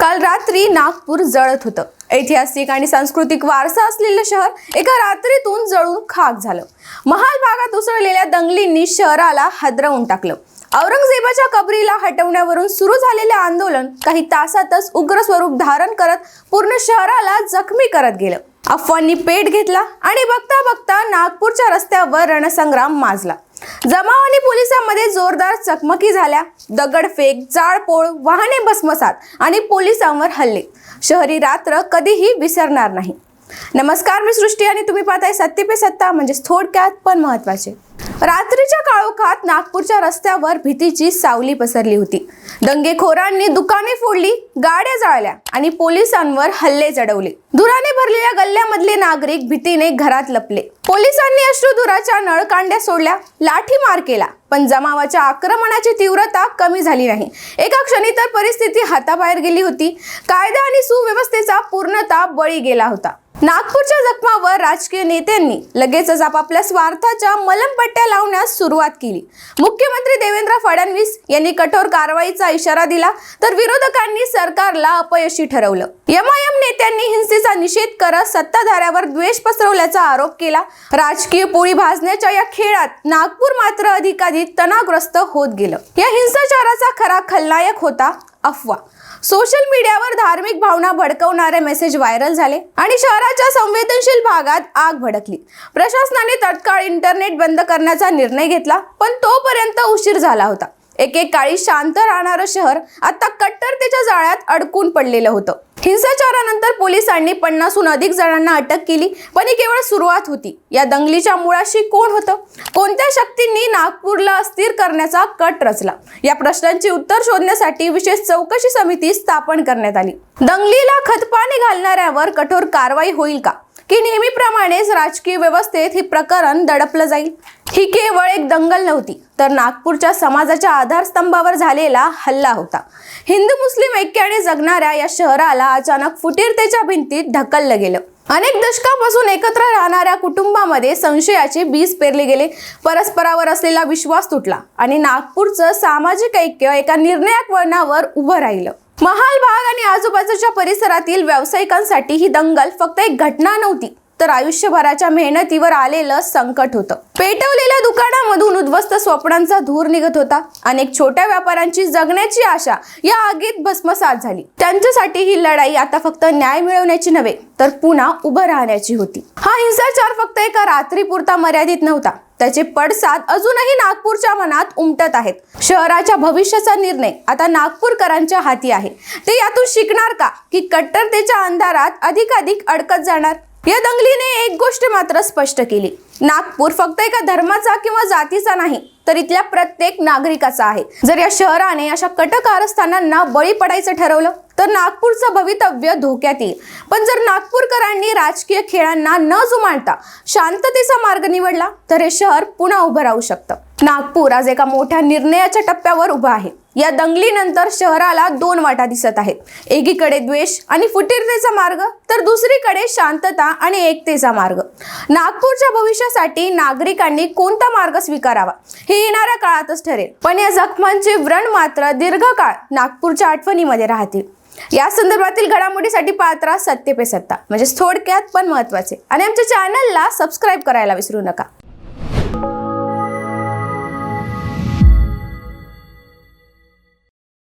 काल रात्री नागपूर जळत होतं. ऐतिहासिक आणि सांस्कृतिक वारसा असलेलं शहर एका रात्रीतून जळून खाक झालं. महाल भागात उसळलेल्या दंगलींनी शहराला हादरवून टाकलं. औरंगजेबाच्या कबरीला हटवण्यावरून सुरू झालेले आंदोलन काही तासातच उग्र स्वरूप धारण करत पूर्ण शहराला जखमी करत गेलं. अफवांनी पेट घेतला आणि बघता बघता नागपूरच्या रस्त्यावर रणसंग्राम माजला. जमाव आणि पोलिसांमध्ये जोरदार चकमकी झाल्या. दगडफेक जाळपोळ वाहने भस्मसात आणि पोलिसांवर हल्ले. शहरी रात्र कधीही विसरणार नाही. नमस्कार मी सृष्टी आणि तुम्ही पाहताय सत्य पे सत्ता म्हणजेच थोडक्यात पण महत्त्वाचे. रात्रीच्या काळोखात नागपूरच्या रस्त्यावर भीतीची सावली पसरली होती. दंगेखोरांनी दुकाने फोडली गाड्या जाळल्या आणि पोलिसांवर हल्ले चढवले. धुराने भरलेल्या गल्ल्यामधले नागरिक भीतीने घरात लपले. पोलिसांनी अश्रुधुराच्या नळकांड्या सोडल्या लाठी मार केला पण जमावाच्या आक्रमणाची तीव्रता कमी झाली नाही. एका क्षणी तर परिस्थिती हाताबाहेर गेली होती. कायदा आणि सुव्यवस्थेचा पूर्णतः बळी गेला होता. नागपूरच्या जखमावर राजकीय नेत्यांनी लगेचच आपापल्या स्वार्थाच्या मलमपट्ट्या लावण्यास सुरुवात केली. मुख्यमंत्री देवेंद्र फडणवीस यांनी कठोर कारवाईचा इशारा दिला तर विरोधकांनी सरकारला अपयशी ठरवलं. एमआयएम नेत्यांनी हिंसेचा निषेध करत सत्ताधाऱ्यावर द्वेष पसरवल्याचा आरोप केला. राजकीय पोळी भाजण्याच्या या खेळात नागपूर मात्र अधिकाधिक तणावग्रस्त होत गेलं. या हिंसाचाराचा खरा खलनायक होता अफवा. सोशल मीडियावर धार्मिक भावना भडकवणारे मेसेज व्हायरल झाले आणि शहराच्या संवेदनशील भागात आग भडकली. प्रशासनाने तत्काळ इंटरनेट बंद करण्याचा निर्णय घेतला पण तोपर्यंत उशीर झाला होता. एकेकाळी शांत राहणारं शहर आता कट्टरतेच्या जाळ्यात अडकून पडलेलं होतं. हिंसाचारानंतर पोलिसांनी पन्नासहून अधिक जणांना अटक केली पण ही केवळ सुरुवात होती. या दंगलीच्या मुळाशी कोण होतं? कोणत्या शक्तींनी नागपूरला अस्थिर करण्याचा कट रचला? या प्रश्नांची उत्तर शोधण्यासाठी विशेष चौकशी समिती स्थापन करण्यात आली. दंगलीला खतपाणी घालणाऱ्यावर कठोर कारवाई होईल का? की नेहमीप्रमाणेच राजकीय व्यवस्थेत हे प्रकरण दडपलं जाईल? ही केवळ एक दंगल नव्हती. तर नागपूरच्या समाजाच्या आधारस्तंभावर झालेला हल्ला होता. हिंदू मुस्लिम ऐक्याने जगणाऱ्या या शहराला अचानक फुटीरतेच्या भिंतीत ढकललं गेलं. अनेक दशकापासून एकत्र राहणाऱ्या कुटुंबामध्ये संशयाचे बीज पेरले गेले. परस्परावर असलेला विश्वास तुटला आणि नागपूरचं सामाजिक ऐक्य एका निर्णायक वळणावर उभं राहिलं. महाल भाग आणि आजूबाजूच्या परिसरातील व्यावसायिकांसाठी ही दंगल फक्त एक घटना नव्हती तर आयुष्यभराच्या मेहनतीवर आलेलं संकट होतं. पेटवलेल्या दुकानामधून उद्ध्वस्त स्वप्नांचा धूर निघत होता. अनेक छोट्या व्यापाऱ्यांची जगण्याची आशा या आगीत भस्मसात झाली. त्यांच्यासाठी ही लढाई आता फक्त न्याय मिळवण्याची नव्हे तर पुन्हा उभं राहण्याची होती. हा हिंसाचार फक्त एका रात्रीपुरता मर्यादित नव्हता. त्याचे पडसाद अजूनही नागपूरच्या मनात उमटत आहेत. शहराच्या भविष्याचा निर्णय आता नागपूरकरांच्या हाती आहे. ते यातून शिकणार का की कट्टरतेच्या अंधारात अधिकाधिक अडकत जाणार? या दंगलीने एक गोष्ट मात्र स्पष्ट केली. नागपूर फक्त एका धर्माचा किंवा जातीचा नाही तर इथल्या प्रत्येक नागरिकाचा आहे. जर या शहराने अशा कटक कारस्थानांना बळी पडायचं ठरवलं तर नागपूरचं भवितव्य धोक्यात येईल. पण जर नागपूरकरांनी राजकीय खेळांना न जुमानता शांततेचा मार्ग निवडला तर हे शहर पुन्हा उभं राहू शकतं. नागपूर आज एका मोठ्या निर्णयाच्या टप्प्यावर उभा आहे. या दंगलीनंतर शहराला दोन वाटा दिसत आहेत. एकीकडे द्वेष आणि फुटीरतेचा मार्ग तर दुसरीकडे शांतता आणि एकतेचा मार्ग. नागपूरच्या भविष्यासाठी नागरिकांनी कोणता मार्ग स्वीकारावा हे येणाऱ्या काळातच ठरेल. पण या जखमांचे व्रण मात्र दीर्घकाळ नागपूरच्या आठवणीमध्ये राहतील. या संदर्भातील घडामोडीसाठी पात्रा सत्य पे सत्ता म्हणजे थोडक्यात पण महत्त्वाचे आणि आमच्या चॅनलला सबस्क्राईब करायला विसरू नका.